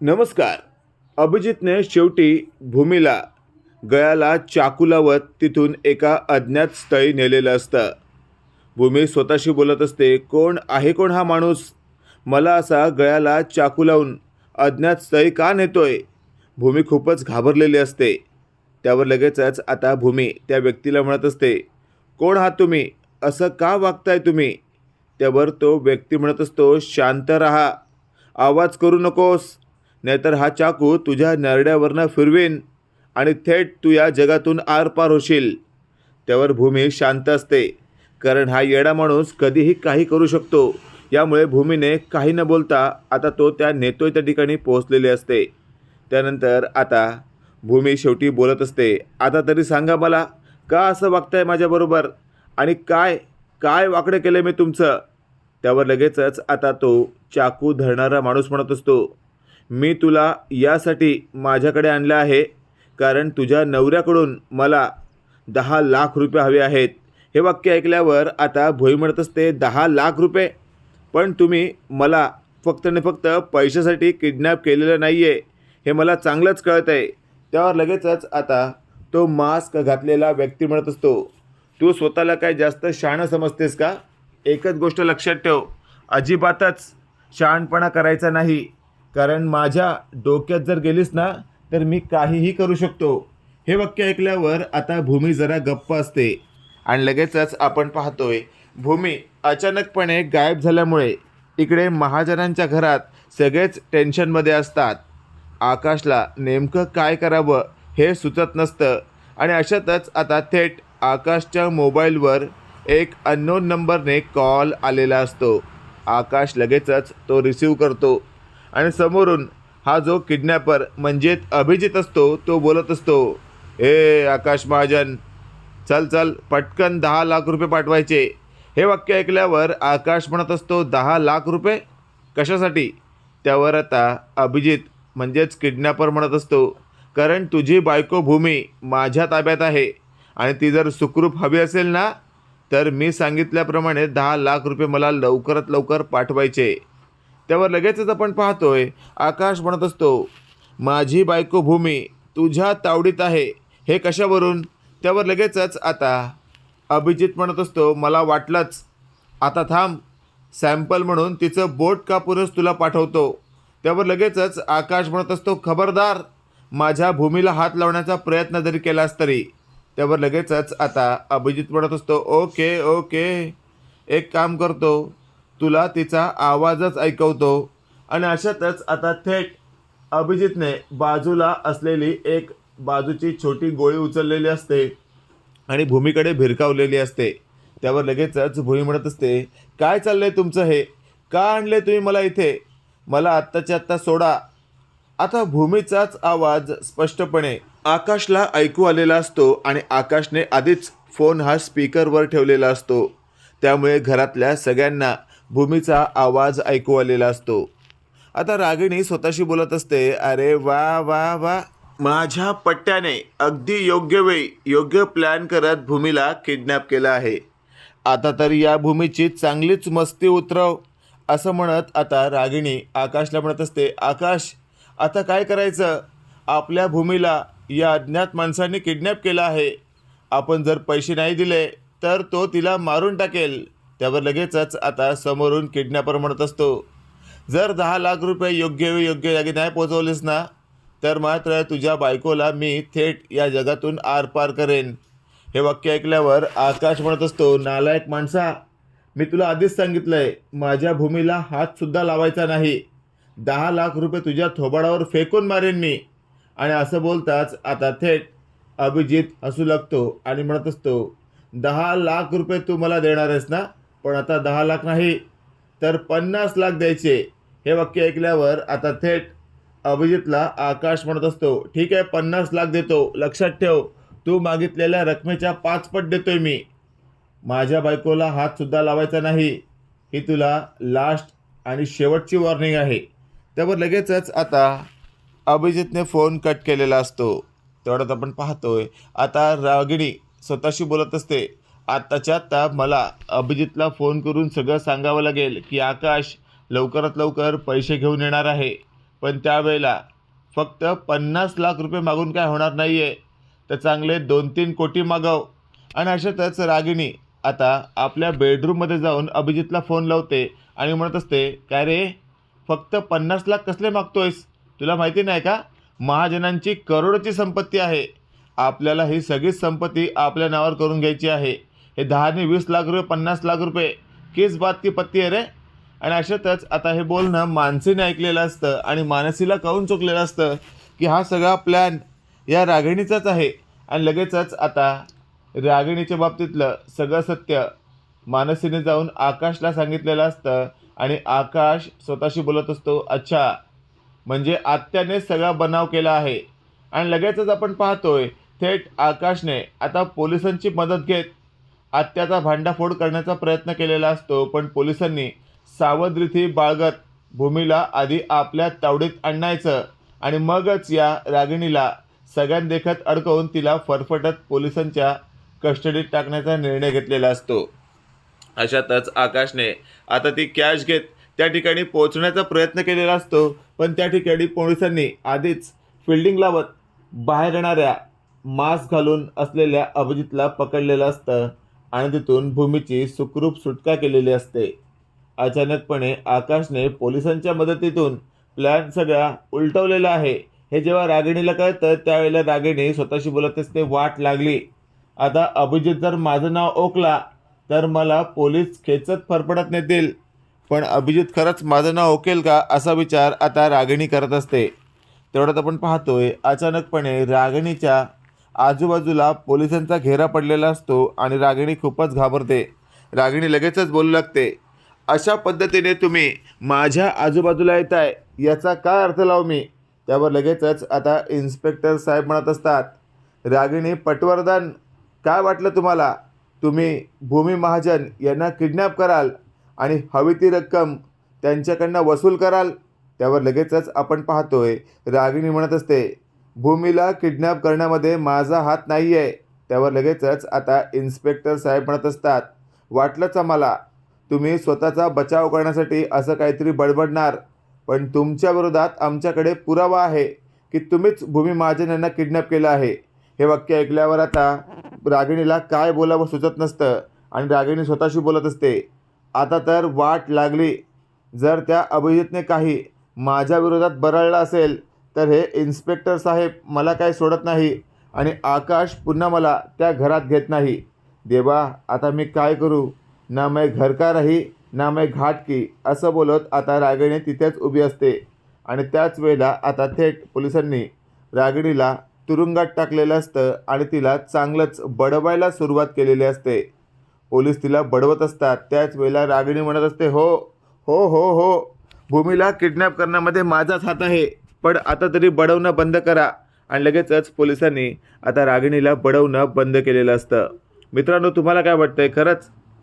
नमस्कार. अभिजितने शेवटी भूमीला गळ्याला चाकू लावत तिथून एका अज्ञात स्थळी नेलेलं असतं. भूमी स्वतःशी बोलत असते कोण आहे कोण हा माणूस? मला असा गळ्याला चाकू लावून अज्ञात स्थळी का नेतोय? भूमी खूपच घाबरलेली असते. त्यावर लगेचच आता भूमी त्या व्यक्तीला म्हणत असते कोण आहात तुम्ही? असं का वागताय तुम्ही? त्यावर तो व्यक्ती म्हणत असतो शांत रहा. आवाज करू नकोस. नाहीतर हा चाकू तुझ्या नरड्यावरनं फिरवेन आणि थेट तू या जगातून आरपार होशील. त्यावर भूमी शांत असते. कारण हा येडा माणूस कधीही काही करू शकतो. यामुळे भूमीने काही न बोलता आता तो त्या नेतोय त्या ठिकाणी पोहोचलेले असते. त्यानंतर आता भूमी शेवटी बोलत असते आता तरी सांगा मला का असं वागताय माझ्याबरोबर आणि काय काय वाकडं केलं मी तुमचं? त्यावर लगेचच आता तो चाकू धरणारा माणूस म्हणत असतो. मी तुला यासाठी माझ्याकडे आणलं आहे कारण तुझ्या नवऱ्याकडून मला दहा लाख रुपये हवे आहेत. हे वाक्य ऐकल्यावर आता भोई म्हणत असते दहा लाख रुपये. पण तुम्ही मला फक्त आणि फक्त पैशासाठी किडनॅप केलेलं नाही आहे हे मला चांगलंच कळत आहे त्यावर लगेचच आता तो मास्क घातलेला व्यक्ती म्हणत असतो. तू स्वतःला काय जास्त शहाणं समजतेस का? एकच गोष्ट लक्षात ठेव. अजिबातच शहाणपणा करायचा नाही. कारण माझ्या डोक्यात जर गेलीस ना तर मी काहीही करू शकतो. हे वाक्य ऐकल्यावर आता भूमी जरा गप्प असते. आणि लगेचच आपण पाहतोय भूमी अचानकपणे गायब झाल्यामुळे इकडे महाजनांच्या घरात सगळेच टेन्शनमध्ये असतात. आकाशला नेमकं काय करावं हे सुचत नसतं. आणि अशातच आता थेट आकाशच्या मोबाईलवर एक अननोन नंबरने कॉल आलेला असतो. आकाश लगेचच तो रिसीव करतो. आणि समोरून हा जो किडनॅपर म्हणजेच अभिजित असतो तो बोलत असतो ए आकाश महाजन चल चल पटकन दहा लाख रुपये पाठवायचे. हे वाक्य ऐकल्यावर आकाश म्हणत असतो दहा लाख रुपये? कशासाठी? त्यावर आता अभिजित म्हणजेच किडनॅपर म्हणत असतो कारण तुझी बायको भूमी माझ्या ताब्यात आहे आणि ती जर सुखरूप हवी असेल ना तर मी सांगितल्याप्रमाणे दहा लाख रुपये मला लवकरात लवकर पाठवायचे. त्यावर लगेचच आपण पाहतोय आकाश म्हणत असतो माझी बायको भूमी तुझ्या तावडीत आहे हे कशावरून? त्यावर लगेचच आता अभिजित म्हणत असतो मला वाटलंच. आता थांब सॅम्पल म्हणून तिचं बोट कापूनच तुला पाठवतो. त्यावर लगेचच आकाश म्हणत असतो खबरदार माझ्या भूमीला हात लावण्याचा प्रयत्न जरी केलास तरी. त्यावर लगेचच आता अभिजित म्हणत असतो ओके ओके एक काम करतो तुला तिचा आवाजच ऐकवतो. आणि अशातच आता थेट अभिजितने बाजूला असलेली एक बाजूची छोटी गोळी उचललेली असते आणि भूमीकडे भिरकावलेली असते. त्यावर लगेचच भूमी म्हणत असते काय चाललंय तुमचं हे? का आणले तुम्ही मला इथे? मला आत्ताच्या आत्ता सोडा. आता भूमीचाच आवाज स्पष्टपणे आकाशला ऐकू आलेला असतो आणि आकाशने आधीच फोन हा स्पीकरवर ठेवलेला असतो. त्यामुळे घरातल्या सगळ्यांना भूमीचा आवाज ऐकू आलेला असतो. आता रागिणी स्वतःशी बोलत असते अरे वा वा वा. माझ्या पट्ट्याने अगदी योग्य वेळी योग्य प्लॅन करत भूमीला किडनॅप केलं आहे. आता तर या भूमीची चांगलीच मस्ती उतरव. असं म्हणत आता रागिणी आकाशला म्हणत असते आकाश आता काय करायचं? आपल्या भूमीला या अज्ञात माणसांनी किडनॅप केलं आहे. आपण जर पैसे नाही दिले तर तो तिला मारून टाकेल. त्यावर लगेचच आता समोरून किडनॅपर म्हणत असतो जर दहा लाख रुपये योग्य वेळी योग्य जागी नाही पोचवलेस ना तर मात्र तुझ्या बायकोला मी थेट या जगातून आरपार करेन. हे वाक्य ऐकल्यावर आकाश म्हणत असतो नालायक माणसा मी तुला आधीच सांगितलं आहे माझ्या भूमीला हातसुद्धा लावायचा नाही. दहा लाख रुपये तुझ्या थोबाडावर फेकून मारेन मी. आणि असं बोलताच आता थेट अभिजित हसू लागतो आणि म्हणत असतो दहा लाख रुपये तू मला देणार आहेस ना? पण आता दहा लाख नाही तर पन्नास लाख द्यायचे. हे वाक्य ऐकल्यावर आता थेट अभिजितला आकाश म्हणत असतो ठीक आहे पन्नास लाख देतो. लक्षात ठेव तू मागितलेल्या रकमेच्या पाचपट देतोय मी. माझ्या बायकोला हातसुद्धा लावायचा नाही. ही तुला लास्ट आणि शेवटची वॉर्निंग आहे. त्यावर लगेचच आता अभिजितने फोन कट केलेला असतो. तेवढ्यात आपण पाहतोय आता रागिणी स्वतःशी बोलत असते. आत्ताच्या आत्ता मला अभिजितला फोन करून सगळं सांगावं लागेल की आकाश लवकरात लवकर पैसे घेऊन येणार आहे. पण त्यावेळेला फक्त पन्नास लाख रुपये मागून काय होणार नाही आहे तर चांगले दोन तीन कोटी मागव. आणि अशातच रागिणी आता आपल्या बेडरूममध्ये जाऊन अभिजितला फोन लावते आणि म्हणत असते काय रे फक्त पन्नास लाख कसले मागतोयस? तुला माहिती नाही का? महाजनांची करोडची संपत्ती आहे. आपल्याला ही सगळीच संपत्ती आपल्या नावावर करून घ्यायची आहे. हे दहा आणि वीस लाख रुपये पन्नास लाख रुपये. केस बात की पत्ती आहे रे. आणि अशातच आता हे बोलणं मानसीने ऐकलेलं असतं आणि मानसीला कळून चुकलेलं असतं की हा सगळा प्लॅन या रागिणीचाच आहे. आणि लगेचच आता रागिणीच्या बाबतीतलं सगळं सत्य मानसीने जाऊन आकाशला सांगितलेलं असतं आणि आकाश स्वतःशी बोलत असतो अच्छा म्हणजे आत्याने सगळा बनाव केला आहे. आणि लगेचच आपण पाहतोय थेट आकाशने आता पोलिसांची मदत घेत आत्याचा भांडाफोड करण्याचा प्रयत्न केलेला असतो पण पोलिसांनी सावधरीती बाळगत भूमीला आधी आपल्या तावडीत आणायचं आणि मगच या रागिणीला सगळ्यांदेखत अडकवून तिला फरफटत पोलिसांच्या कस्टडीत टाकण्याचा निर्णय घेतलेला असतो. अशातच आकाशने आता ती कॅश घेत त्या ठिकाणी पोहोचण्याचा प्रयत्न केलेला असतो पण त्या ठिकाणी पोलिसांनी आधीच फिल्डिंग लावत बाहेर येणाऱ्या मास्क घालून असलेल्या अभिजितला पकडलेलं असतं. आणि तिथून भूमीची सुखरूप सुटका केलेली असते. अचानकपणे आकाशने पोलिसांच्या मदतीतून प्लॅन सगळा उलटवलेला आहे. हे जेव्हा रागिणीला कळतं त्यावेळेला रागिणी स्वतःशी बोलत असते वाट लागली. आता अभिजित जर माझं नाव ओकला तर मला पोलीस खेचत फरफडत नेतील. पण अभिजित खरंच माझं नाव ओकेल का असा विचार आता रागिणी करत असते. तेवढ्यात आपण पाहतोय अचानकपणे रागिणीच्या आजूबाजूला पोलिसांचा घेरा पडलेला असतो आणि रागिणी खूपच घाबरते. रागिणी लगेचच बोलू लागते अशा पद्धतीने तुम्ही माझ्या आजूबाजूला येत आहे याचा काय अर्थ लावू मी? त्यावर लगेचच आता इन्स्पेक्टर साहेब म्हणत असतात रागिणी पटवर्धन काय वाटलं तुम्हाला? तुम्ही भूमी महाजन यांना किडनॅप कराल आणि हवी ती रक्कम त्यांच्याकडनं वसूल कराल? त्यावर लगेचच आपण पाहतोय रागिणी म्हणत असते भूमीला किडनॅप करण्यामध्ये माझा हात नाही आहे त्यावर लगेचच आता इन्स्पेक्टर साहेब म्हणत असतात वाटलंच आम्हाला तुम्ही स्वतःचा बचाव करण्यासाठी असं काहीतरी बडबडणार पण तुमच्या विरोधात आमच्याकडे पुरावा आहे की तुम्हीच भूमी महाजन यांना किडनॅप केलं आहे. हे वाक्य ऐकल्यावर आता रागिणीला काय बोलावं सुचत नसतं आणि रागिणी स्वतःशी बोलत असते आता तर वाट लागली. जर त्या अभिजितने काही माझ्या विरोधात बरळलं असेल तर हे इन्स्पेक्टर साहेब मला काय सोडत नाही आणि आकाश पुन्हा मला त्या घरात घेत नाही. देवा आता मी काय करू? ना मै घर का राही ना मै घाट की असं बोलत आता रागिणी तिथेच उभी असते. आणि त्याच वेळेला आता थेट पोलिसांनी रागिणीला तुरुंगात टाकलेलं असतं आणि तिला चांगलंच बडवायला सुरुवात केलेली असते. पोलीस तिला बडवत असतात. त्याच वेळेला रागिणी म्हणत असते हो हो हो हो. भूमीला किडनॅप करण्यामध्ये माझाच हात आहे. पण आता तरी बडवणं बंद करा. आणि लगेचच पोलिसांनी आता रागिणीला बडवणं बंद केलेलं असतं. मित्रांनो तुम्हाला काय वाटतंय? खरंच